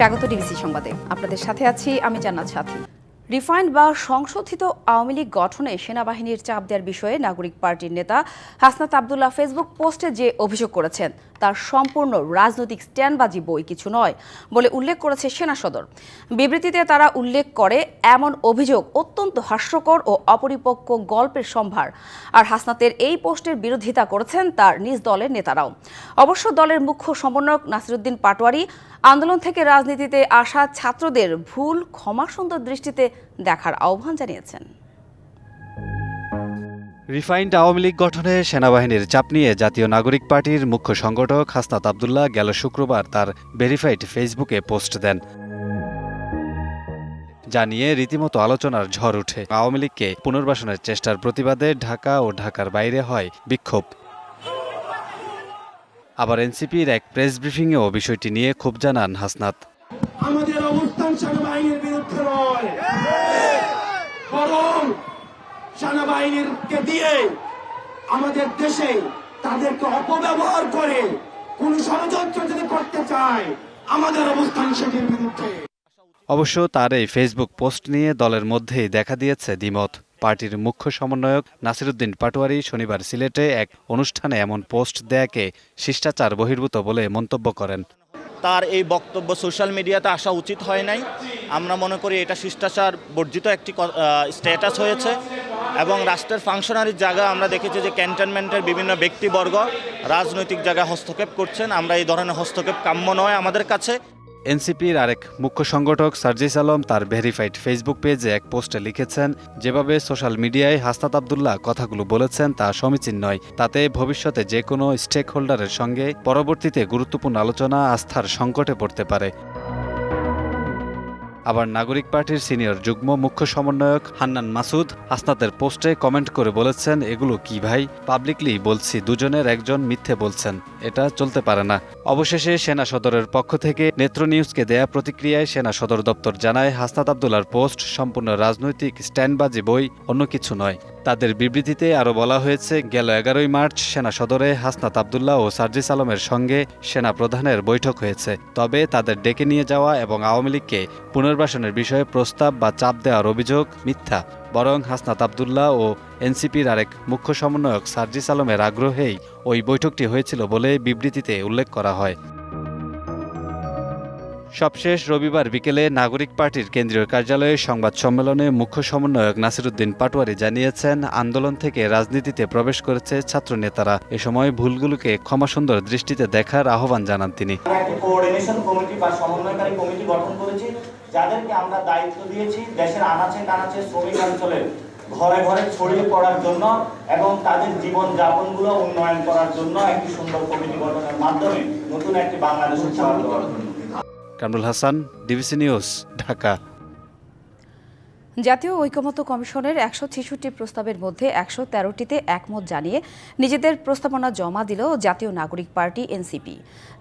স্বাগত ডিবিসি সংবাদে। আপনাদের সাথে আছি আমি জান্নাত সাথী। রিফাইন্ড বা সংশোধিত আওয়ামী লীগ গঠনে সেনাবাহিনীর চাপ দেওয়ার বিষয়ে নাগরিক পার্টির নেতা হাসনাত আবদুল্লাহ ফেসবুক পোস্টে যে অভিযোগ করেছেন তার সম্পূর্ণ রাজনৈতিক স্ট্যান্ডবাজি বই কিছু নয় বলে উল্লেখ করেছে সেনা সদর। বিবৃতিতে তারা উল্লেখ করে, এমন অভিযোগ অত্যন্ত হাস্যকর ও অপরিপক্ক গল্পের সম্ভার। আর হাসনাতের এই পোস্টের বিরোধিতা করেছেন তার নিজ দলের নেতারাও। অবশ্য দলের মুখ্য সমন্বয়ক নাসিরুদ্দিন পাটোয়ারি আন্দোলন থেকে রাজনীতিতে আসা ছাত্রদের ভুল, ক্ষমাসুন্দর দৃষ্টিতে দেখার আহ্বান জানিয়েছেন। রিফাইন্ড আওয়ামী লীগ গঠনে সেনাবাহিনীর চাপ নিয়ে জাতীয় নাগরিক পার্টির মুখ্য সংগঠক হাসনাত আবদুল্লাহ গেল শুক্রবার তার ভেরিফাইড ফেসবুকে পোস্ট দেন। যা নিয়ে রীতিমতো আলোচনার ঝড় ওঠে আওয়ামী লীগকে পুনর্বাসনের চেষ্টার প্রতিবাদে ঢাকা ও ঢাকার বাইরে হয় বিক্ষোভ। আবার এনসিপির এক প্রেস ব্রিফিংয়েও বিষয়টি নিয়ে ক্ষোভ জানান হাসনাত। আমাদের অবস্থান সেনাবাহিনীর বিরুদ্ধে নয়। সেনাবাহিনীকে দিয়ে আমাদের দেশে তাদেরকে অপব্যবহার করে কোন ষড়যন্ত্র যদি করতে চায় আমাদের অবস্থান সেটির বিরুদ্ধে। অবশ্য তার এই ফেসবুক পোস্ট নিয়ে দলের মধ্যেই দেখা দিয়েছে দ্বিমত। পার্টির মুখ্য সমন্বয়ক নাসিরুদ্দিন পাটোয়ারি শনিবার সিলেটে এক অনুষ্ঠানে এমন পোস্ট দেয়াকে শিষ্টাচার বহির্ভূত বলে মন্তব্য করেন। তার এই বক্তব্য সোশ্যাল মিডিয়াতে আসা উচিত হয় নাই। আমরা মনে করি এটা শিষ্টাচার বর্জিত একটি স্ট্যাটাস হয়েছে। এবং রাষ্ট্রের ফাংশনারির জায়গা আমরা দেখেছি যে ক্যান্টনমেন্টের বিভিন্ন ব্যক্তিবর্গ রাজনৈতিক জায়গায় হস্তক্ষেপ করছেন। আমরা এই ধরনের হস্তক্ষেপ কাম্য নয় আমাদের কাছে। এনসিপির আরেক মুখ্য সংগঠক সার্জিস আলম তার ভেরিফাইড ফেসবুক পেজে এক পোস্টে লিখেছেন, যেভাবে সোশ্যাল মিডিয়ায় হাস্তাত আবদুল্লাহ কথাগুলো বলেছেন তা সমীচীন নয়। তাতে ভবিষ্যতে যে কোনো স্টেক হোল্ডারের সঙ্গে পরবর্তীতে গুরুত্বপূর্ণ আলোচনা, আস্থার সংকটে পড়তে পারে। আবার নাগরিক পার্টির সিনিয়র যুগ্ম মুখ্য সমন্বয়ক হান্নান মাসুদ হাসনাতের পোস্টে কমেন্ট করে বলেছেন, এগুলো কি ভাই? পাবলিকলি বলছি, দুজনের একজন মিথ্যে বলছেন। এটা চলতে পারে না। অবশেষে সেনা সদরের পক্ষ থেকে নেত্র নিউজকে দেয়া প্রতিক্রিয়ায় সেনা সদর দপ্তর জানায়, হাসনাত আবদুল্লার পোস্ট সম্পূর্ণ রাজনৈতিক স্ট্যান্ডবাজি বই, অন্য কিছু নয়। তাদের বিবৃতিতে আরও বলা হয়েছে, গেল এগারোই মার্চ সেনা সদরে হাসনাত আবদুল্লাহ ও সার্জিস আলমের সঙ্গে সেনা প্রধানের বৈঠক হয়েছে। তবে তাদের ডেকে নিয়ে যাওয়া এবং আওয়ামী লীগকে পুনর্বাসনের বিষয়ে প্রস্তাব বা চাপ দেওয়ার অভিযোগ মিথ্যা। বরং হাসনাত আবদুল্লাহ ও এনসিপির আরেক মুখ্য সমন্বয়ক সার্জিস আলমের আগ্রহেই ওই বৈঠকটি হয়েছিল বলে বিবৃতিতে উল্লেখ করা হয়। সবশেষ রবিবার বিকেলে নাগরিক পার্টির কেন্দ্রীয় কার্যালয়ে সংবাদ সম্মেলনে মুখ্য সমন্বয়ক নাসিরুদ্দিন পাটোয়ারি জানিয়েছেন, আন্দোলন থেকে রাজনীতিতে প্রবেশ করেছে ছাত্রনেতারা। এ সময় ভুলগুলোকে ক্ষমাসুন্দর দৃষ্টিতে দেখার আহ্বান জানান তিনি। যাদেরকে আমরা দায়িত্ব দিয়েছি দেশের আনাচে কানাচে শ্রমিক অঞ্চলে ঘরে ঘরে ছড়িয়ে পড়ার জন্য এবং তাদের জীবন যাপনগুলো উন্নয়ন করার জন্য একটি সুন্দর কমিটি গঠনের মাধ্যমে নতুন একটি বাংলাদেশ জন্য কামরুল হাসান ডিবিসি নিউজ ঢাকা। জাতীয় ঐকমত্য কমিশনের একশো ছেষট্টি প্রস্তাবের মধ্যে একশো তেরোটিতে একমত জানিয়ে নিজেদের প্রস্তাবনা জমা দিল জাতীয় নাগরিক পার্টি এনসিপি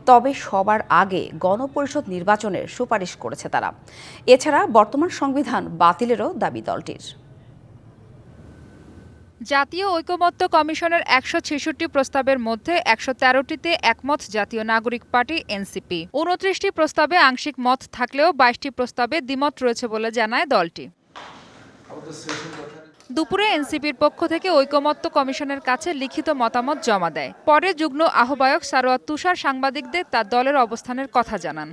তবে সবার আগে গণপরিষদ নির্বাচনের সুপারিশ করেছে তারা। এছাড়া বর্তমান সংবিধান বাতিলেরও দাবি দলটির। জাতীয় ঐকমত্য কমিশনের একশো ছেষট্টি প্রস্তাবের মধ্যে একশো তেরোটিতে একমত জাতীয় নাগরিক পার্টি এনসিপি। উনত্রিশটি প্রস্তাবে আংশিক মত থাকলেও বাইশটি প্রস্তাবে দ্বিমত রয়েছে বলে জানায় দলটি। দুপুরে এনসিপির পক্ষ থেকে ঐকমত্য কমিশনের কাছে লিখিত মতামত জমা দেয়। পরে যুগ্ম আহ্বায়ক সারোয়ার তুষার সাংবাদিকদের তার দলের অবস্থানের কথা জানান।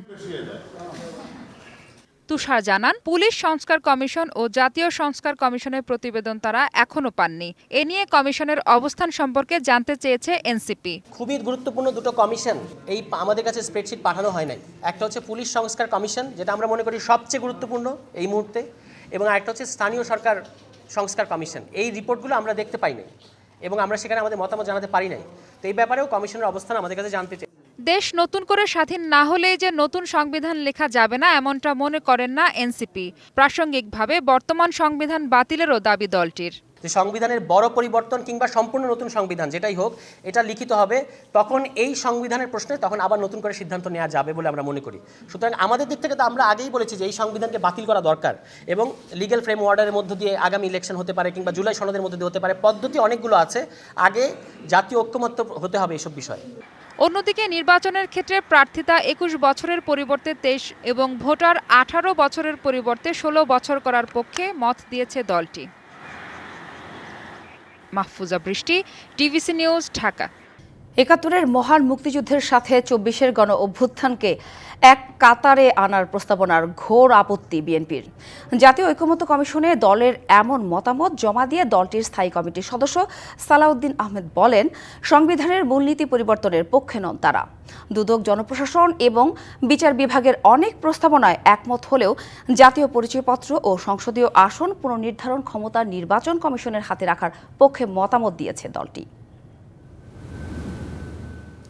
তুষার জানান, পুলিশ সংস্কার কমিশন ও জাতীয় সংস্কার কমিশনের প্রতিবেদন তারা এখনও পাননি। এ নিয়ে কমিশনের অবস্থান সম্পর্কে জানতে চেয়েছে এনসিপি। খুবই গুরুত্বপূর্ণ দুটো কমিশন এই আমাদের কাছে স্প্রেডশিট পাঠানো হয় নাই। একটা হচ্ছে পুলিশ সংস্কার কমিশন, যেটা আমরা মনে করি সবচেয়ে গুরুত্বপূর্ণ এই মুহূর্তে, এবং আরেকটা হচ্ছে স্থানীয় সরকার সংস্কার কমিশন, এই রিপোর্টগুলো আমরা দেখতে পাই নাই এবং আমরা সেখানে আমাদের মতামত জানাতে পারি নাই। তো এই ব্যাপারেও কমিশনের অবস্থান আমাদের কাছে জানতে চাই। দেশ নতুন করে স্বাধীন না হলেই যে নতুন সংবিধান লেখা যাবে না, এমনটা মনে করেন না এনসিপি। প্রাসঙ্গিকভাবে বর্তমান সংবিধান বাতিলেরও দাবি দলটির। যে সংবিধানের বড় পরিবর্তন কিংবা সম্পূর্ণ নতুন সংবিধান যেটাই হোক, এটা লিখিত হবে। তখন এই সংবিধানের প্রশ্নে তখন আবার নতুন করে সিদ্ধান্ত নেওয়া যাবে বলে আমরা মনে করি। সুতরাং আমাদের দিক থেকে তো আমরা আগেই বলেছি যে এই সংবিধানকে বাতিল করা দরকার এবং লিগ্যাল ফ্রেম অর্ডারের মধ্য দিয়ে আগামী ইলেকশন হতে পারে কিংবা জুলাই সনদের মধ্যে দিয়ে হতে পারে, পদ্ধতি অনেকগুলো আছে। আগে জাতীয় ঐক্যমত্য হতে হবে এসব বিষয়ে। অন্যদিকে নির্বাচনের ক্ষেত্রে প্রার্থিতা একুশ বছরের পরিবর্তে তেইশ এবং ভোটার আঠারো বছরের পরিবর্তে ষোলো বছর করার পক্ষে মত দিয়েছে দলটি। মাহফুজা বৃষ্টি টিভিসি নিউজ ঢাকা। একাত্তরের মহান মুক্তিযুদ্ধের সাথে চব্বিশের গণ অভ্যুত্থানকে এক কাতারে আনার প্রস্তাবনার ঘোর আপত্তি বিএনপির। জাতীয় ঐকমত্য কমিশনে দলের এমন মতামত জমা দিয়ে দলটির স্থায়ী কমিটির সদস্য সালাউদ্দিন আহমেদ বলেন, সংবিধানের মূলনীতি পরিবর্তনের পক্ষে নন তারা। দুদক জনপ্রশাসন এবং বিচার বিভাগের অনেক প্রস্তাবনায় একমত হলেও জাতীয় পরিচয়পত্র ও সংসদীয় আসন পুনর্নির্ধারণ ক্ষমতা নির্বাচন কমিশনের হাতে রাখার পক্ষে মতামত দিয়েছে দলটি।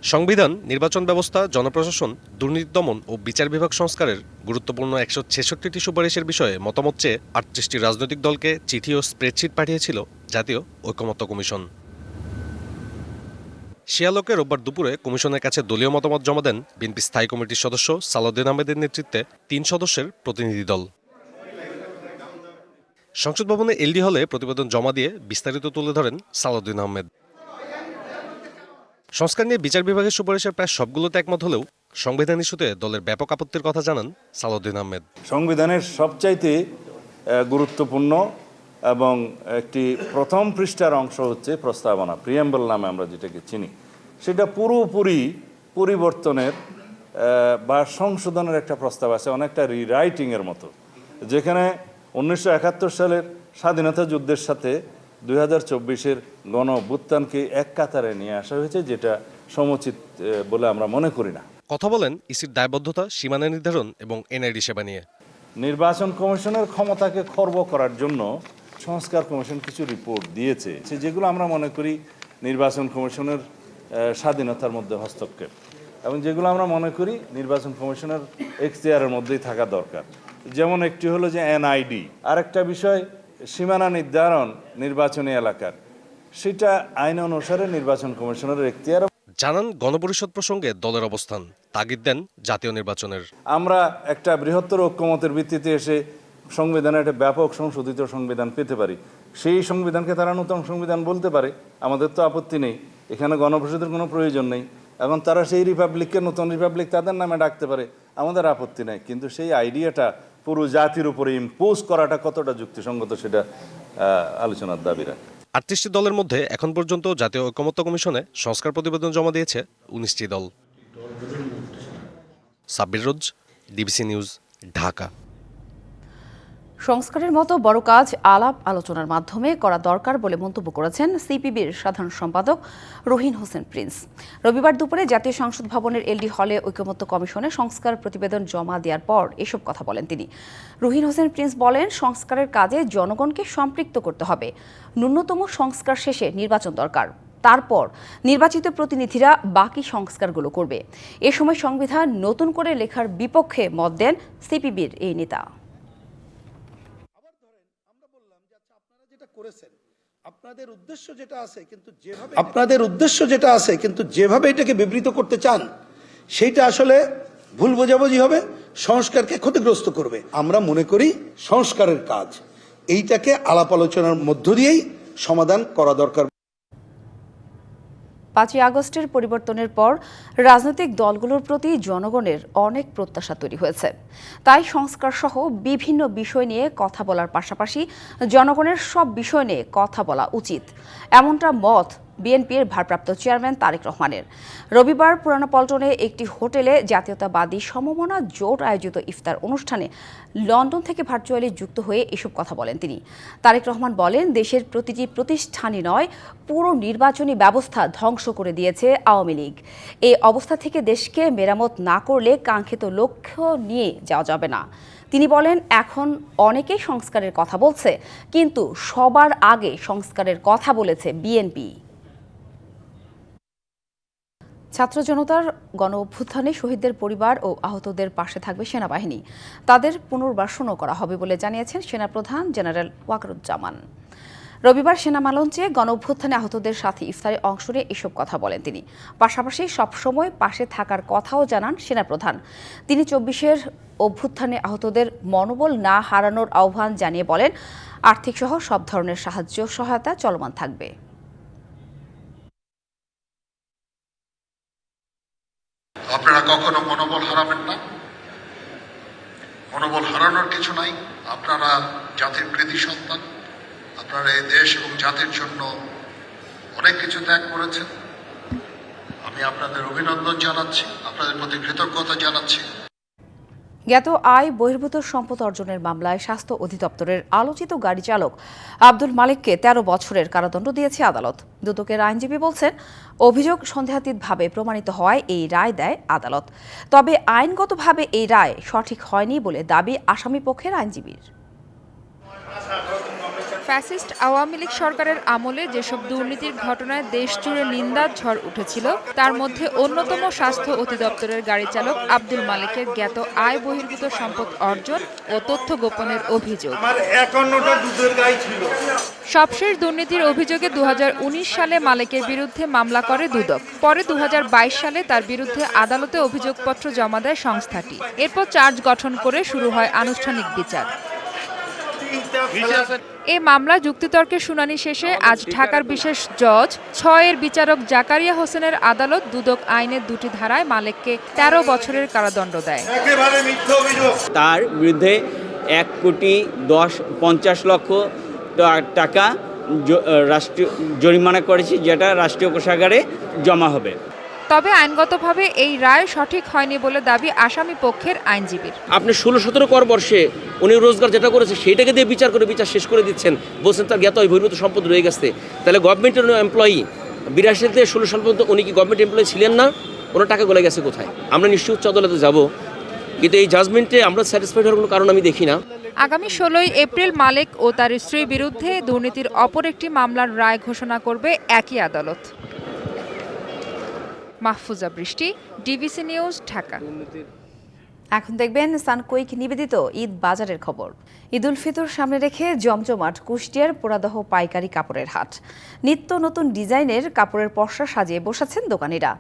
সংবিধান, নির্বাচন ব্যবস্থা, জনপ্রশাসন, দুর্নীতি দমন ও বিচার বিভাগ সংস্কারের গুরুত্বপূর্ণ একশো ছেষট্টিটি সুপারিশের বিষয়ে মতামত চেয়ে আটত্রিশটি রাজনৈতিক দলকে চিঠি ও স্প্রেডশিট পাঠিয়েছিল জাতীয় ঐকমত্য কমিশন। শিয়ালোকে রোববার দুপুরে কমিশনের কাছে দলীয় মতামত জমা দেন বিএনপি স্থায়ী কমিটির সদস্য সালাউদ্দিন আহমেদের নেতৃত্বে তিন সদস্যের প্রতিনিধি দল। সংসদ ভবনে এলডি হলে প্রতিবেদন জমা দিয়ে বিস্তারিত তুলে ধরেন সালাউদ্দিন আহমেদ। সংস্কার নিয়ে বিচার বিভাগের সুপারিশের প্রায় সবগুলোতে একমত হলেও সংবিধান ইস্যুতে দলের ব্যাপক আপত্তির কথা জানান সালাউদ্দিন আহমেদ। সংবিধানের সবচাইতে গুরুত্বপূর্ণ এবং একটি প্রথম পৃষ্ঠার অংশ হচ্ছে প্রস্তাবনা, প্রিয়াম্বল নামে আমরা যেটাকে চিনি। সেটা পুরোপুরি পরিবর্তনের বা সংশোধনের একটা প্রস্তাব আছে, অনেকটা রিরাইটিংয়ের মতো। যেখানে উনিশশো একাত্তর সালের স্বাধীনতা যুদ্ধের সাথে দুই হাজার চব্বিশের গণ অভ্যুত্থানকে এক কাতারে নিয়ে আসা হয়েছে যেটা সমুচিত বলে আমরা মনে করি না। কথা বলেন ইসির দায়বদ্ধতা সীমানা নির্ধারণ এবং এনআইডি সেবা নিয়ে। নির্বাচন কমিশনের ক্ষমতাকে খর্ব করার জন্য সংস্কার কমিশন কিছু রিপোর্ট দিয়েছে। সে যেগুলো আমরা মনে করি নির্বাচন কমিশনের স্বাধীনতার মধ্যে হস্তক্ষেপ। এবং যেগুলো আমরা মনে করি নির্বাচন কমিশনের এখতিয়ারের মধ্যেই থাকা দরকার। যেমন একটি হলো যে এনআইডি। আরেকটা বিষয় সীমানা নির্ধারণ নির্বাচনী এলাকার। সেটা আইন অনুসারে নির্বাচন কমিশনের এখতিয়ার। জানান গণপরিষদ প্রসঙ্গে দলের অবস্থান তাগিদ দেন জাতীয় নির্বাচনের। আমরা একটা বৃহত্তর ঐক্যমতের ভিত্তিতে এসে সংবিধানে একটা ব্যাপক সংশোধিত সংবিধান পেতে পারি। সেই সংবিধানকে তারা নতুন সংবিধান বলতে পারে আমাদের তো আপত্তি নেই। এখানে গণপরিষদের কোনো প্রয়োজন নেই। এবং তারা সেই রিপাবলিককে নতুন রিপাবলিক তাদের নামে ডাকতে পারে আমাদের আপত্তি নেই। কিন্তু সেই আইডিয়াটা পুরো জাতির উপরে ইম্পোজ করাটা কতটা যুক্তিসঙ্গত সেটা আলোচনার দাবি রাখে। আটত্রিশটি দলের মধ্যে এখন পর্যন্ত জাতীয় ঐকমত্য কমিশনে সংস্কার প্রতিবেদন জমা দিয়েছে উনিশটি দল। সাব্বির রোজ, ডিবিসি নিউজ, ঢাকা। সংস্কারের মতো বড় কাজ আলাপ আলোচনার মাধ্যমে করা দরকার বলে মন্তব্য করেছেন সিপিবির সাধারণ সম্পাদক রহিন হোসেন প্রিন্স। রবিবার দুপুরে জাতীয় সংসদ ভবনের এলডি হলে ঐক্যমত্য কমিশনে সংস্কার প্রতিবেদন জমা দেওয়ার পর এসব কথা বলেন তিনি। রহিন হোসেন প্রিন্স বলেন, সংস্কারের কাজে জনগণকে সম্পৃক্ত করতে হবে। ন্যূনতম সংস্কার শেষে নির্বাচন দরকার। তারপর নির্বাচিত প্রতিনিধিরা বাকি সংস্কারগুলো করবে। এ সময় সংবিধান নতুন করে লেখার বিপক্ষে মত দেন সিপিবির এই নেতা। করেছেন। আপনাদের উদ্দেশ্য যেটা আছে, কিন্তু যেভাবে আপনাদের উদ্দেশ্য যেটা আছে, কিন্তু যেভাবে এটাকে বিবৃত করতে চান, সেইটা আসলে ভুল বোঝাবুঝি হবে, সংস্কারকে ক্ষতিগ্রস্ত করবে। আমরা মনে করি সংস্কারের কাজ। এইটাকে আলাপ আলোচনার মধ্য দিয়েই সমাধান করা দরকার পাঁচই আগস্টের পরিবর্তনের পর রাজনৈতিক দলগুলোর প্রতি জনগণের অনেক প্রত্যাশা তৈরি হয়েছে। তাই সংস্কার সহ বিভিন্ন বিষয় নিয়ে কথা বলার পাশাপাশি জনগণের সব বিষয় নিয়ে কথা বলা উচিত। এমনটা মত বিএনপির ভারপ্রাপ্ত চেয়ারম্যান তারেক রহমানের। রবিবার পুরানো পল্টনে একটি হোটেলে জাতীয়তাবাদী সমমনা জোট আয়োজিত ইফতার অনুষ্ঠানে লন্ডন থেকে ভার্চুয়ালি যুক্ত হয়ে এসব কথা বলেন তিনি। তারেক রহমান বলেন, দেশের প্রতিটি প্রতিষ্ঠানই নয়, পুরো নির্বাচনী ব্যবস্থা ধ্বংস করে দিয়েছে আওয়ামী লীগ। এই অবস্থা থেকে দেশকে মেরামত না করলে কাঙ্ক্ষিত লক্ষ্য নিয়ে যাওয়া যাবে না। তিনি বলেন, এখন অনেকেই সংস্কারের কথা বলছে, কিন্তু সবার আগে সংস্কারের কথা বলেছে বিএনপি। ছাত্র জনতার গণ অভ্যুত্থানে শহীদদের পরিবার ও আহতদের পাশে থাকবে সেনাবাহিনী। তাদের পুনর্বাসনও করা হবে বলে জানিয়েছেন সেনাপ্রধান জেনারেল ওয়াকরুজ্জামান। রবিবার সেনা মালঞ্চে গণ অভ্যুত্থানে আহতদের সাথে ইফতারে অংশ নিয়ে এসব কথা বলেন তিনি। পাশাপাশি সবসময় পাশে থাকার কথাও জানান সেনাপ্রধান। তিনি চব্বিশের অভ্যুত্থানে আহতদের মনোবল না হারানোর আহ্বান জানিয়ে বলেন আর্থিক সহ সব ধরনের সাহায্য সহায়তা চলমান থাকবে। আপনারা কখনো মনোবল হারাবেন না। মনোবল হারানোর কিছু নাই। আপনারা জাতির কৃতি সন্তান। আপনারা এই দেশ এবং জাতির জন্য অনেক কিছু ত্যাগ করেছেন। আমি আপনাদের অভিনন্দন জানাচ্ছি। আপনাদের প্রতি কৃতজ্ঞতা জানাচ্ছি। জ্ঞাত আয় বহির্ভূত সম্পদ অর্জনের মামলায় স্বাস্থ্য অধিদপ্তরের আলোচিত গাড়ি চালক আব্দুল মালিককে ১৩ বছরের কারাদণ্ড দিয়েছে আদালত। দুদকের আইনজীবী বলছেন, অভিযোগ সন্দেহাতীতভাবে প্রমাণিত হওয়ায় এই রায় দেয় আদালত। তবে আইনগতভাবে এই রায় সঠিক হয়নি বলে দাবি আসামি পক্ষের আইনজীবীর। ফ্যাসিস্ট আওয়ামী লীগ সরকারের আমলে যেসব দুর্নীতির ঘটনায় দেশ জুড়ে নিন্দার ঝড় উঠেছিল তার মধ্যে অন্যতম স্বাস্থ্য অধিদপ্তরের গাড়ি চালক আব্দুল মালিকের জ্ঞাত আয় বহির্ভূত সম্পদ অর্জন ও তথ্য গোপনের অভিযোগ। সবশেষ দুর্নীতির অভিযোগে দু হাজার উনিশ সালে মালিকের বিরুদ্ধে মামলা করে দুদক। পরে দু হাজার বাইশ সালে তার বিরুদ্ধে আদালতে অভিযোগপত্র জমা দেয় সংস্থাটি। এরপর চার্জ গঠন করে শুরু হয় আনুষ্ঠানিক বিচার। এ মামলা যুক্তিতর্কের শুনানি শেষে আজ ঢাকার বিশেষ জজ ছয়ের বিচারক জাকারিয়া হোসেনের আদালত দুদক আইনের দুটি ধারায় মালিককে ১৩ বছরের কারাদণ্ড দেয়। তার বিরুদ্ধে এক কোটি দশ পঞ্চাশ লক্ষ টাকা রাষ্ট্রীয় জরিমানা করেছি যেটা রাষ্ট্রীয় কোষাগারে জমা হবে। তবে আইনগতভাবে এই রায় সঠিক হয়নি বলে দাবি আসামি পক্ষের আইনজীবীর। আপনি ষোলো সতেরো কর বর্ষে উনি রোজগার যেটা করেছে সেইটাকে দিয়ে বিচার করে বিচার শেষ করে দিচ্ছেন বলছেন তার জ্ঞাত বহির্ভূত সম্পদ রয়ে গেছে। তাহলে গভর্নমেন্টের এমপ্লয়ি বিরাশিতে ষোলো সাল পর্যন্ত উনি কি গভর্নমেন্ট এমপ্লয়ি ছিলেন না? ওনার টাকা গলে গেছে কোথায়? আমরা নিশ্চয়ই উচ্চ আদালতে যাব। কিন্তু এই জাজমেন্টে আমরা স্যাটিসফাইড হওয়ার কোনো কারণ আমি দেখি না। আগামী ষোলোই এপ্রিল মালিক ও তার স্ত্রীর বিরুদ্ধে দুর্নীতির অপর একটি মামলার রায় ঘোষণা করবে একই আদালত। মাহফুজা বৃষ্টি ডিবিসি নিউজ ঢাকা। এখন দেখবেন সানকুইক নিবেদিত ঈদ বাজারের খবর। ঈদ উল ফিতর সামনে রেখে জমজমাট কুষ্টিয়ার পোড়াদহ পাইকারি কাপড়ের হাট। নিত্য নতুন ডিজাইনের কাপড়ের পসরা সাজিয়ে বসাচ্ছেন দোকানিরা।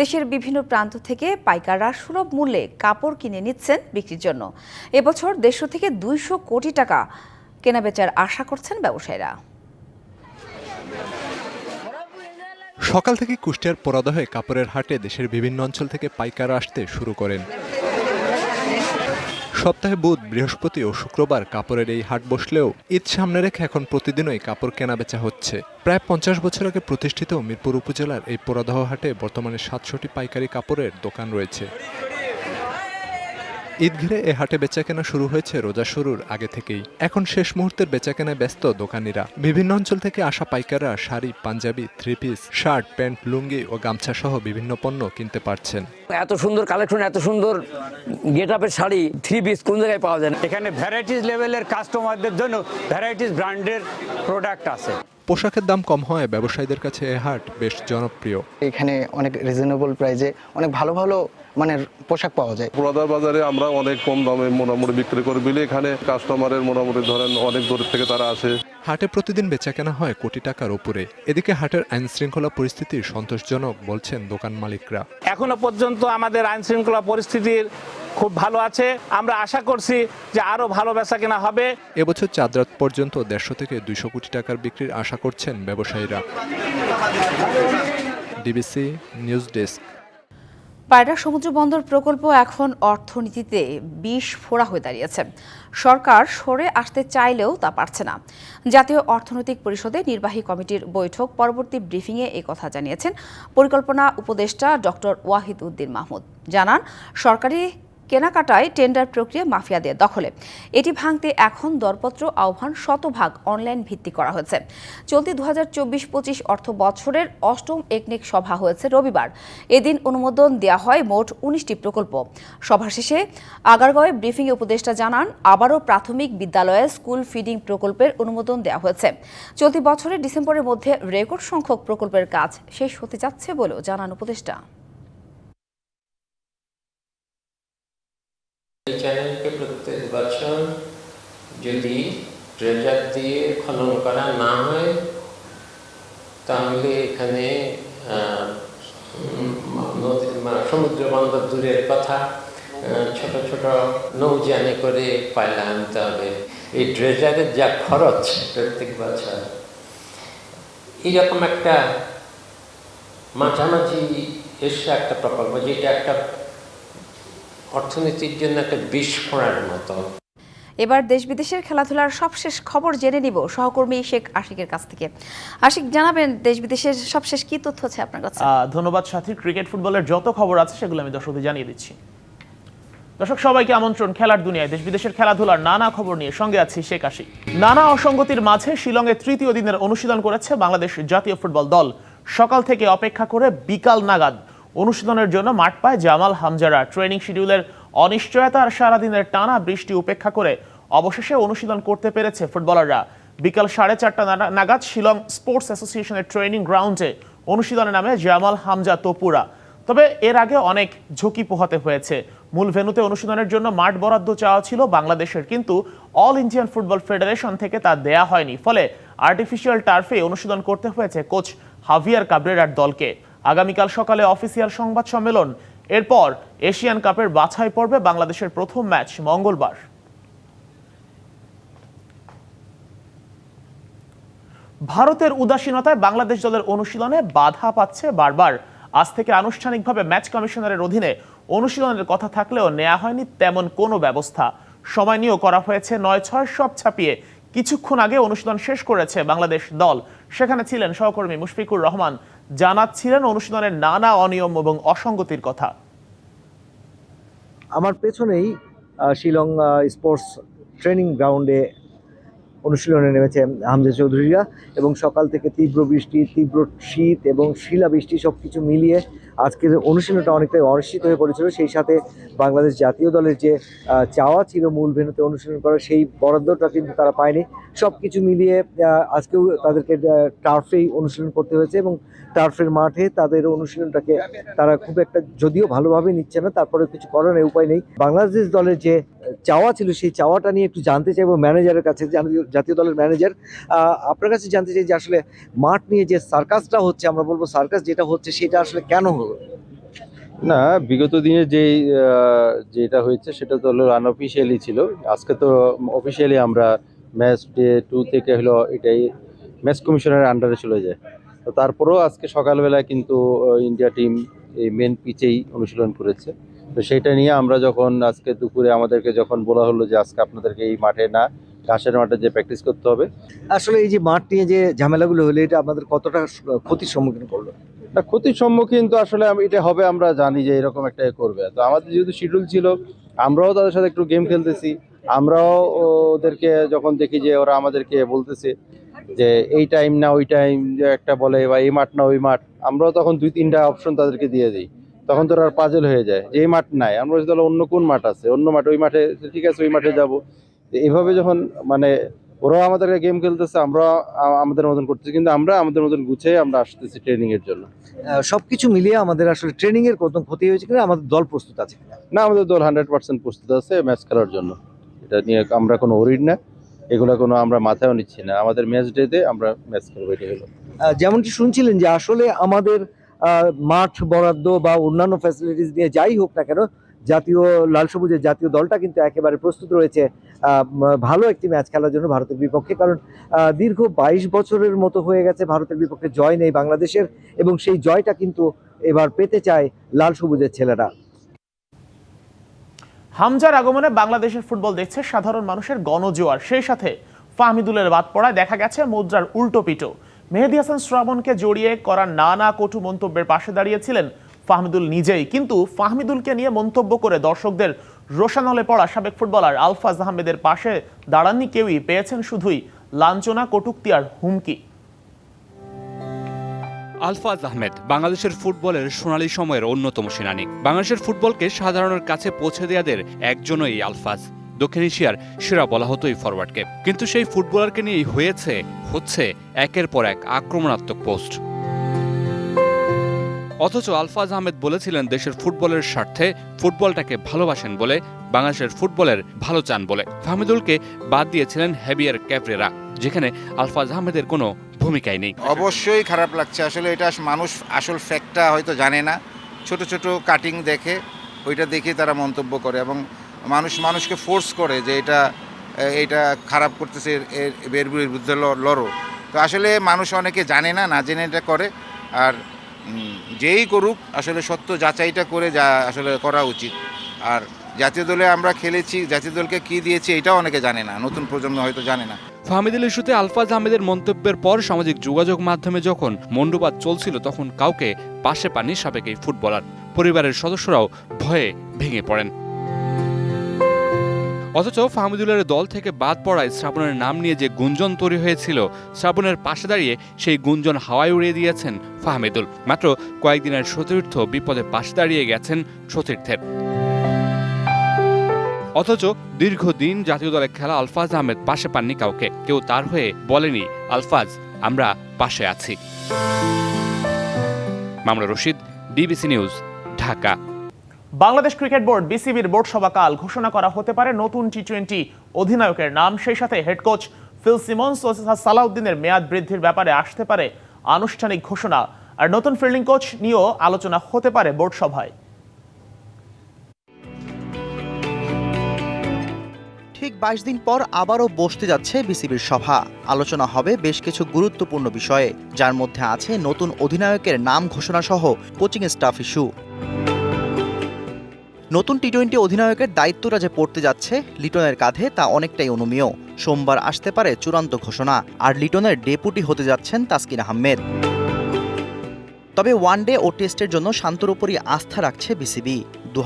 দেশের বিভিন্ন প্রান্ত থেকে পাইকাররা সুলভ মূল্যে কাপড় কিনে নিচ্ছেন বিক্রির জন্য। এবছর দেড়শো থেকে দুইশো কোটি টাকা কেনাবেচার আশা করছেন ব্যবসায়ীরা। সকাল থেকে কুষ্টিয়ার পরাদহে কাপড়ের হাটে দেশের বিভিন্ন অঞ্চল থেকে পাইকার আসতে শুরু করেন। সপ্তাহে বুধ, বৃহস্পতি ও শুক্রবার কাপড়ের এই হাট বসলেও ঈদ সামনে রেখে এখন প্রতিদিনই কাপড় কেনাবেচা হচ্ছে। প্রায় পঞ্চাশ বছর আগে প্রতিষ্ঠিত মিরপুর উপজেলার এই পরাদহ হাটে বর্তমানে সাতশোটি পাইকারি কাপড়ের দোকান রয়েছে। ঈদ ঘিরে এ হাটে বেচাকেনা শুরু হয়েছে রোজা শুরুর আগে থেকেই। এখন শেষ মুহূর্তের বেচাকেনায় ব্যস্ত দোকানিরা। বিভিন্ন অঞ্চল থেকে আসা পাইকাররা sari Punjabi three piece shirt pant lungi ও গামছা সহ বিভিন্ন পণ্য কিনতে পারছেন। এত সুন্দর কালেকশন এত সুন্দর গেট আপের শাড়ি থ্রি পিস কোন জায়গায় পাওয়া যায় না? এখানে ভ্যারাইটিস লেভেলের কাস্টমারদের জন্য ভ্যারাইটিস ব্র্যান্ডের প্রোডাক্ট আছে। পোশাকের দাম কম হয় ব্যবসায়ীদের কাছে এ হাট বেশ জনপ্রিয়। এখানে অনেক রিজনেবল প্রাইজে অনেক ভালো ভালো মানের পোশাক পাওয়া যায়। পুরাদার বাজারে আমরা অনেক কম দামে মোটামুটি বিক্রি করি। বলে এখানে কাস্টমারের মোটামুটি ধরেন অনেক দূর থেকে তারা আসে। হাটে প্রতিদিন বেচাকেনা হয় কোটি টাকার উপরে। এদিকে হাটের আইন শৃঙ্খলা পরিস্থিতি সন্তোষজনক বলছেন দোকান মালিকরা। এখনও পর্যন্ত আমাদের আইন শৃঙ্খলা পরিস্থিতির খুব ভালো আছে। আমরা আশা করছি যে আরও ভালো বেচা কেনা হবে। এবছর চাঁদ রাত পর্যন্ত দেড়শো থেকে দুইশো কোটি টাকার বিক্রির আশা করছেন ব্যবসায়ীরা। DBC news desk. পায়রা সমুদ্র বন্দর প্রকল্প এখন অর্থনীতিতে বিষ ফোড়া হয়ে দাঁড়িয়েছে। সরকার সরে আসতে চাইলেও তা পারছে না। জাতীয় অর্থনৈতিক পরিষদে নির্বাহী কমিটির বৈঠক পরবর্তী ব্রিফিংয়ে কথা জানিয়েছেন। পরিকল্পনা উপদেষ্টা ডক্টর ওয়াহিদ উদ্দিন মাহমুদ জানান, সরকারি কেনাকাটায় টেন্ডার প্রক্রিয়া মাফিয়াদের দখলে। এটি ভাঙতে এখন দরপত্র আহ্বান শতভাগ অনলাইন ভিত্তি করা হয়েছে। চলতি দু হাজার চব্বিশ পঁচিশ অর্থ বছরের অষ্টম একনেক সভা হয়েছে রবিবার। এদিন অনুমোদন দেওয়া হয় মোট উনিশটি প্রকল্প। সভা শেষে আগারগাঁওয়ে ব্রিফিং উপদেষ্টা জানান, আবারও প্রাথমিক বিদ্যালয়ে স্কুল ফিডিং প্রকল্পের অনুমোদন দেওয়া হয়েছে। চলতি বছরের ডিসেম্বরের মধ্যে রেকর্ড সংখ্যক প্রকল্পের কাজ শেষ হতে যাচ্ছে বলেও জানান উপদেষ্টা। এই চ্যানেলকে প্রত্যেক বছর যদি ট্রেজার দিয়ে খনন করা না হয়, তাহলে এখানে সমুদ্র বন্দর দূরের কথা ছোট ছোট নৌযানে করে পায়লা আনতে হবে। এই ড্রেজারের যা খরচ প্রত্যেক বছর, এইরকম একটা মাঝামাঝি এসে একটা প্রকল্প, যেটা একটা অর্থনীতির জন্য একটা বিস্ফোরণের মতো। এবার দেশ বিদেশের খেলাধুলার সবশেষ খবর জেনে নিব সহকর্মী শেখ আশিকের কাছ থেকে। আশিক জানাবেন দেশ বিদেশের সবশেষ কি তথ্য আছে আপনার কাছে? ধন্যবাদ সাথী। ক্রিকেট ফুটবলের যত খবর আছে সেগুলো আমি দর্শকদের জানিয়ে দিচ্ছি। দর্শক সবাইকে আমন্ত্রণ খেলার দুনিয়ায়। দেশ বিদেশের খেলাধুলার নানা খবর নিয়ে সঙ্গে আছি শেখ আশি নানা অসঙ্গতির মাঝে শিলংয়ে তৃতীয় দিনের অনুশীলন করেছে বাংলাদেশ জাতীয় ফুটবল দল। সকাল থেকে অপেক্ষা করে বিকাল নাগাদ অনুশীলনের জন্য মাঠ পায় জামাল হামজারা। ট্রেনিং শিডিউলের অনিশ্চয়তা আর সারাদিনের টানা বৃষ্টি উপেক্ষা করে অবশেষে অনুশীলন করতে পেরেছে ফুটবলাররা। বিকাল সাড়ে চারটা নাগাদ শিলং স্পোর্টস অ্যাসোসিয়েশনের ট্রেনিং গ্রাউন্ডে অনুশীলনের নামে জামাল হামজা তপুরা। তবে এর আগে অনেক ঝুঁকি পোহাতে হয়েছে। মূল ভেনুতে অনুশীলনের জন্য মাঠ বরাদ্দ চাওয়া ছিল বাংলাদেশের, কিন্তু অল ইন্ডিয়ান ফুটবল ফেডারেশন থেকে তা দেয়া হয়নি। ফলে আর্টিফিশিয়াল টার্ফে অনুশীলন করতে হয়েছে কোচ হাভিয়ার কাবরেরার দলকে। আগামীকাল সকালে অফিসিয়াল সংবাদ সম্মেলন। এরপর এশিয়ান কাপের বাছাই পর্বে বাংলাদেশের প্রথম ম্যাচ মঙ্গলবার। ভারতের উদাসীনতায় বাংলাদেশ দলের অনুশীলনে বাধা পাচ্ছে বারবার। আজ থেকে আনুষ্ঠানিকভাবে ম্যাচ কমিশনারের অধীনে অনুশীলনের কথা থাকলেও নেওয়া হয়নি তেমন কোনো ব্যবস্থা। সময় নিয়েও করা হয়েছে নয় ছয় সব ছাপিয়ে কিছুক্ষণ আগে অনুশীলন শেষ করেছে বাংলাদেশ দল। সেখানে ছিলেন সহকর্মী মুশফিকুর রহমান জানাচ্ছিলেন অনুশীলনের নানা অনিয়ম এবং অসঙ্গতির কথা। আমার পেছনেই শিলং স্পোর্টস ট্রেনিং গ্রাউন্ডে অনুশীলনে নেমেছে হামজা চৌধুরীরা এবং সকাল থেকে তীব্র বৃষ্টি, তীব্র শীত এবং শিলাবৃষ্টি সব কিছু মিলিয়ে আজকের অনুশীলনটা অনেকটাই অনিশ্চিত হয়ে পড়েছিল। সেই সাথে বাংলাদেশ জাতীয় দলের যে চাওয়া ছিল মূল ভেনুতে অনুশীলন করার সেই বরাদ্দটা কিন্তু তারা পায়নি। সব কিছু মিলিয়ে আজকেও তাদেরকে টার্ফেই অনুশীলন করতে হয়েছে এবং টার্ফের মাঠে তাদের অনুশীলনটাকে তারা খুব একটা যদিও ভালোভাবে নিচ্ছে না তারপরে কিছু করার উপায় নেই। বাংলাদেশ দলের যে, চাওয়া ছিল, সেই চাওয়াটা নিয়ে একটু জানতে চাইব ম্যানেজারের কাছে, জাতীয়- দলের ম্যানেজার আপনার কাছে জানতে চাই যে আসলে মাঠ নিয়ে যে সার্কাসটা হচ্ছে, আমরা বলব সার্কাস যেটা হচ্ছে, সেটা আসলে কেন হলো? না, বিগত দিনে যে যেটা হয়েছে সেটা তো হলো আনঅফিসিয়ালি ছিল। আজকে তো অফিসিয়ালি আমরা ম্যাচ ডে টু থেকে হলো এটাই ম্যাচ কমিশনের আন্ডারে চলে যায়। তো তারপরেও আজকে সকালবেলা কিন্তু ইন্ডিয়া টিম এই মেন পিচেই অনুশীলন করেছে। তো সেটা নিয়ে আমরা যখন আজকে দুপুরে আমাদেরকে যখন বলা হলো যে আজকে আপনাদেরকে এই মাঠে না, ঘাসের মাঠে যে প্র্যাকটিস করতে হবে। আসলে এই যে মাঠ নিয়ে যে ঝামেলাগুলো হলো, এটা আপনাদের কতটা ক্ষতির সম্মুখীন করল? ক্ষতির সম্মুখীন তো আসলে এটা হবে, আমরা জানি যে এরকম একটা করবে। তো আমাদের যেহেতু শিডিউল ছিল, আমরাও তাদের সাথে একটু গেম খেলতেছি, আমরাও ওদেরকে যখন দেখি যে ওরা আমাদেরকে বলতেছে যে এই টাইম না, ওই টাইম যে একটা বলে, বা এই মাঠ না, ওই মাঠ, আমরাও তখন দুই তিনটা অপশন তাদেরকে দিয়ে দিই। তখন তো আর পাজেল হয়ে যায়, যে এই মাঠ নাই, আমরা তাহলে অন্য কোন মাঠ আছে? অন্য মাঠ, ওই মাঠে, ঠিক আছে, ওই মাঠে যাব। এভাবে যখন মানে ওরাও আমাদের গেম খেলতেছে আমরা আমাদের মতন করতেছি কিন্তু আমরা আমাদের মতন গুছিয়ে আমরা আসতেছি ট্রেনিং এর জন্য। সবকিছু মিলিয়ে আমাদের আসলে ট্রেনিং এর কত ক্ষতি হয়েছে কিনা আমাদের দল প্রস্তুত আছে কিনা? না আমাদের দল হান্ড্রেড পার্সেন্ট প্রস্তুত আছে ম্যাচ খেলার জন্য। এটা নিয়ে আমরা কোনো ওরিড না এগুলো কোনো আমরা মাথায়ও নিচ্ছি না। আমাদের ম্যাচ ডেতে আমরা ম্যাচ খেলব এটা হলো। যেমনটি শুনছিলেন যে আসলে আমাদের মাঠ বরাদ্দ বা অন্যান্য ফ্যাসিলিটিস নিয়ে যাই হোক না কেন জাতীয়, লাল সবুজের জাতীয় দলটা কিন্তু একেবারে প্রস্তুত রয়েছে ভালো একটি ম্যাচ খেলার জন্য ভারতের বিপক্ষে। কারণ দীর্ঘ বাইশ বছরের মতো হয়ে গেছে ভারতের বিপক্ষে জয় নেই বাংলাদেশের এবং সেই জয়টা কিন্তু এবার পেতে চায় লাল সবুজের ছেলেরা। হামজার আগমনে বাংলাদেশের ফুটবল দেখছে সাধারণ মানুষের গণজোয়ার। সেই সাথে ফাহমিদুলের বাদ পড়ায় দেখা গেছে মুদ্রার উল্টো পিটো মেহেদি হাসান শ্রাবণকে জড়িয়ে করা নানা কটু মন্তব্যের পাশে দাঁড়িয়েছিলেন ফাহমিদুল নিজেই। কিন্তু ফাহমিদুলকে নিয়ে মন্তব্য করে দর্শকদের রোশানলে পড়া সাবেক ফুটবলার আলফাজ আহমেদের পাশে দাঁড়াননি কেউই। পেয়েছেন শুধুই লাঞ্ছনা, কটুক্তি আর হুমকি। আলফাজ আহমেদ বাংলাদেশের ফুটবলের সোনালী সময়ের অন্যতম সেনানী। বাংলাদেশের ফুটবলকে সাধারণের কাছে পৌঁছে দেওয়াদের একজনই আলফাজ। দক্ষিণ এশিয়ার সেরা বলা হতো এই ফরওয়ার্ডকে কিন্তু সেই ফুটবলারকে নিয়েই হয়েছে, হচ্ছে একের পর এক আক্রমণাত্মক পোস্ট। অথচ আলফাজ আহমেদ বলেছিলেন দেশের ফুটবলের স্বার্থে ফুটবলটাকে ভালোবাসেন বলে, বাংলাদেশের ফুটবলের ভালো চান বলে। ফাহমিদুলকে বাদ দিয়েছিলেন হ্যাবিয়ার ক্যাফরেরা যেখানে আলফাজ আহমেদের কোনো ভূমিকাই নেই। অবশ্যই খারাপ লাগছে। আসলে এটা মানুষ আসল ফ্যাক্টটা হয়তো জানে না। ছোট ছোট কাটিং দেখে ওইটা দেখে তারা মন্তব্য করে এবং মানুষ মানুষকে ফোর্স করে যে এটা এটা খারাপ করতেছে এর বিরুদ্ধে লড়ো। তো আসলে মানুষ অনেকে জানে না না জেনে এটা করে। আর যেই করুক, আসলে সত্য যাচাইটা করে যা আসলে করা উচিত। আর জাতীয় দলে আমরা খেলেছি, জাতীয় দলকে কি দিয়েছি এটাও অনেকে জানে না, নতুন প্রজন্ম হয়তো জানে না। ফাহমিদুল ইস্যুতে আলফাজ আহমেদের মন্তব্যের পর সামাজিক যোগাযোগ মাধ্যমে যখন মন্ডুবাদ চলছিল, তখন কাউকে পাশে পাননি সাবেক এই ফুটবলার। পরিবারের সদস্যরাও ভয়ে ভেঙে পড়েন। অথচ ফাহমিদুলের দল থেকে বাদ পড়ায় শ্রাবণের নাম নিয়ে যে গুঞ্জন তৈরি হয়েছিল, শ্রাবণের পাশে দাঁড়িয়ে সেই গুঞ্জন হাওয়ায় উড়িয়ে দিয়েছেন ফাহমিদুল। মাত্র কয়েকদিনের সতীর্থ বিপদে পাশে দাঁড়িয়ে গেছেন সতীর্থের। অথচ দীর্ঘদিন জাতীয় দলে খেলা আলফাজ আহমেদ পাশে পাননি কাউকে। কেউ তার হয়ে বলেনি, আলফাজ, আমরা পাশে আছি। মামলা Rashid DBC news, Dhaka. Bangladesh cricket board, বিসিবির বোর্ড সভা কাল ঘোষণা করা হতে পারে নতুন টি টোয়েন্টি অধিনায়কের নাম, সেই সাথে হেড কোচ ফিল সিমন্স ও সালাউদ্দিনের মেয়াদ বৃদ্ধির ব্যাপারে আসতে পারে আনুষ্ঠানিক ঘোষণা। আর নতুন ফিল্ডিং কোচ নিয়েও আলোচনা হতে পারে বোর্ড সভায়। ঠিক বাইশ দিন পর আবারও বসতে যাচ্ছে বিসিবির সভা। আলোচনা হবে বেশ কিছু গুরুত্বপূর্ণ বিষয়ে, যার মধ্যে আছে নতুন অধিনায়কের নাম ঘোষণা সহ কোচিং স্টাফ ইস্যু নতুন টি টোয়েন্টি অধিনায়কের দায়িত্বটা যে পড়তে যাচ্ছে লিটনের কাঁধে তা অনেকটাই অনুমেয়। সোমবার আসতে পারে চূড়ান্ত ঘোষণা, আর লিটনের ডেপুটি হতে যাচ্ছেন তাসকিন আহমেদ। তবে ওয়ানডে ও টেস্টের জন্য শান্তর উপরই আস্থা রাখছে বিসিবি। দু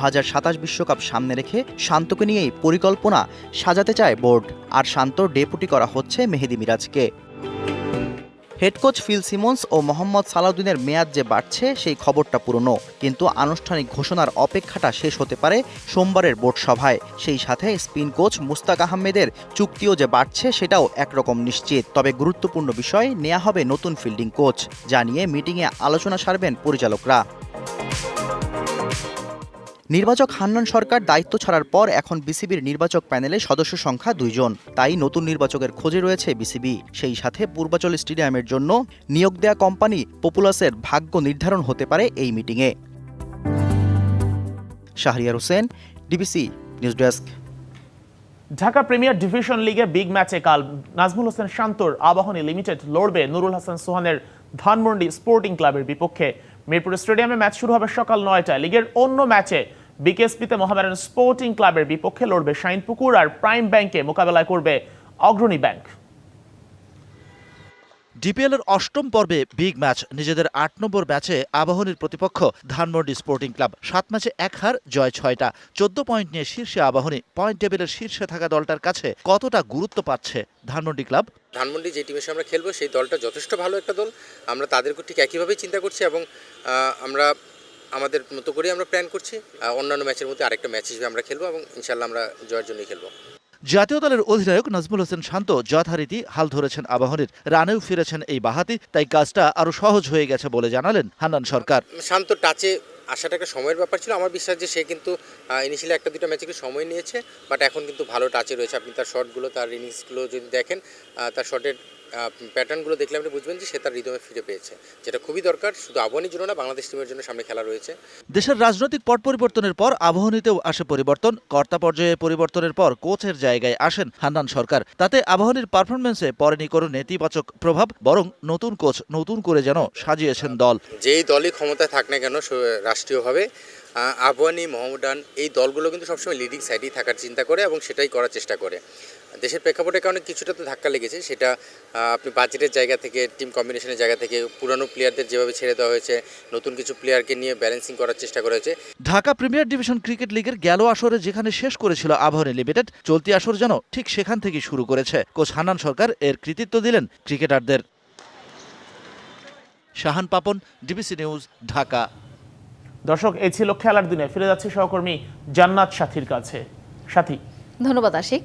বিশ্বকাপ সামনে রেখে শান্তকে নিয়েই পরিকল্পনা সাজাতে চায় বোর্ড, আর শান্তর ডেপুটি করা হচ্ছে মেহেদি মিরাজকে। হেড কোচ ফিল সিমন্স ও মোহাম্মদ সালাউদ্দিনের মেয়াদ যে বাড়ছে, সেই খবরটা পুরনো। কিন্তু আনুষ্ঠানিক ঘোষণার অপেক্ষাটা শেষ হতে পারে সোমবারের বোর্ড সভায়। সেই সাথে স্পিন কোচ মুস্তাক আহমেদের চুক্তিও যে বাড়ছে, সেটাও একরকম নিশ্চিত। তবে গুরুত্বপূর্ণ বিষয় নেওয়া হবে নতুন ফিল্ডিং কোচ, যা নিয়ে মিটিংয়ে আলোচনা সারবেন পরিচালকরা। নির্বাচক হান্নান সরকার দায়িত্ব ছাড়ার পর এখন বিসিবির নির্বাচক প্যানেলে সদস্য সংখ্যা দুইজন। তাই নতুন নির্বাচকের খোঁজে রয়েছে বিসিবি। সেই সাথে পূর্বাচল স্টেডিয়ামের জন্য নিয়োগ দেয়া কোম্পানি পপুলাসের ভাগ্য নির্ধারণ হতে পারে এই মিটিংয়ে। Shahriar Hossain, DBC news desk. Dhaka premier division লিগে বিগ ম্যাচে কাল নাজমুল হোসেন শান্তর আবাহনী লিমিটেড লড়বে নুরুল হাসান সোহানের ধানমন্ডি স্পোর্টিং ক্লাবের বিপক্ষে। মিরপুর স্টেডিয়ামে ম্যাচ শুরু হবে সকাল নয়টায়। লিগের অন্য ম্যাচে বিকেএসপিতে মোহামেডান স্পোর্টিং ক্লাবের বিপক্ষে লড়বে শাইনপুকুর আর প্রাইম ব্যাংকে মোকাবেলা করবে অগ্রণী ব্যাংক। ডিপিএল এর অষ্টম পর্বে বিগ ম্যাচ নিজেদের আট নম্বর ম্যাচে আবাহনীর প্রতিপক্ষ ধানমন্ডি স্পোর্টিং ক্লাব। সাত ম্যাচে এক হার জয় ছয়টা। চোদ্দ পয়েন্ট নিয়ে শীর্ষে আবাহনী পয়েন্ট টেবিলের শীর্ষে থাকা দলটার কাছে কতটা গুরুত্ব পাচ্ছে ধানমন্ডি ক্লাব? ধানমন্ডি যে টিমের সঙ্গে আমরা খেলব সেই দলটা যথেষ্ট ভালো একটা দল। আমরা তাদেরকে ঠিক একইভাবেই চিন্তা করছি এবং আমরা আমাদের মতো করেই আমরা প্ল্যান করছি। অন্যান্য ম্যাচের মধ্যে আরেকটা ম্যাচ হিসেবে আমরা খেলব এবং ইনশাল্লাহ আমরা জয়ের জন্যই খেলব। জাতীয় দলের অধিনায়ক নাজমুল হোসেন শান্ত যথারীতি হাল ধরেছেন আবাহনীর। রানেও ফিরেছেন এই বাহাতি তাই কাজটা আরও সহজ হয়ে গেছে বলে জানালেন হান্নান সরকার। শান্ত টাচে আসাটা একটা সময়ের ব্যাপার ছিল। আমার বিশ্বাস যে সে কিন্তু ইনিশিয়ালি একটা দুটো ম্যাচে একটু সময় নিয়েছে বাট এখন কিন্তু ভালো টাচে রয়েছে। আপনি তার শটগুলো তার ইনিংসগুলো যদি দেখেন তার শটের প্যাটার্নগুলো দেখলে আপনি বুঝবেন যে সে তার রিদমে ফিরে পেয়েছে। যেটা খুবই দরকার শুধু আবহানির জন্য না বাংলাদেশ টিমের জন্য সামনে খেলা রয়েছে। দেশের রাজনৈতিক পট পরিবর্তনের পর আবাহনীতেও আসে পরিবর্তন। কর্তা পর্যায়ে পরিবর্তনের পর কোচের জায়গায় আসেন হান্নান সরকার। তাতে আবাহনীর পারফরমেন্সে পড়েনি কোনো নেতিবাচক প্রভাব বরং নতুন কোচ নতুন করে যেন সাজিয়েছেন দল। যেই দলই ক্ষমতায় থাক না কেন রাষ্ট্রীয়ভাবে আফগানি মোহামডান এই দলগুলো কিন্তু সবসময় লিডিং সাইডেই থাকার চিন্তা করে এবং সেটাই করার চেষ্টা করে। দেশের প্রেক্ষাপটের কারণে কিছুটা তো ধাক্কা লেগেছে সেটা আপনি বাজেটের জায়গা থেকে টিম কম্বিনেশনের জায়গা থেকে পুরানো প্লেয়ারদের যেভাবে ছেড়ে দেওয়া হয়েছে নতুন কিছু প্লেয়ারকে নিয়ে ব্যালেন্সিং করার চেষ্টা করা হয়েছে। ঢাকা প্রিমিয়ার ডিভিশন ক্রিকেট লিগের গেল আসরে যেখানে শেষ করেছিল আবাহনী লিমিটেড চলতি আসর যেন ঠিক সেখান থেকে শুরু করেছে। কোচ হানান সরকার এর কৃতিত্ব দিলেন ক্রিকেটারদের। Shahan Papon DBC news Dhaka. দর্শক এই ছিল খেলার দিনে ফিরে যাচ্ছি সহকর্মী জান্নাত সাথীর কাছে। সাথী। ধন্যবাদ আশিক।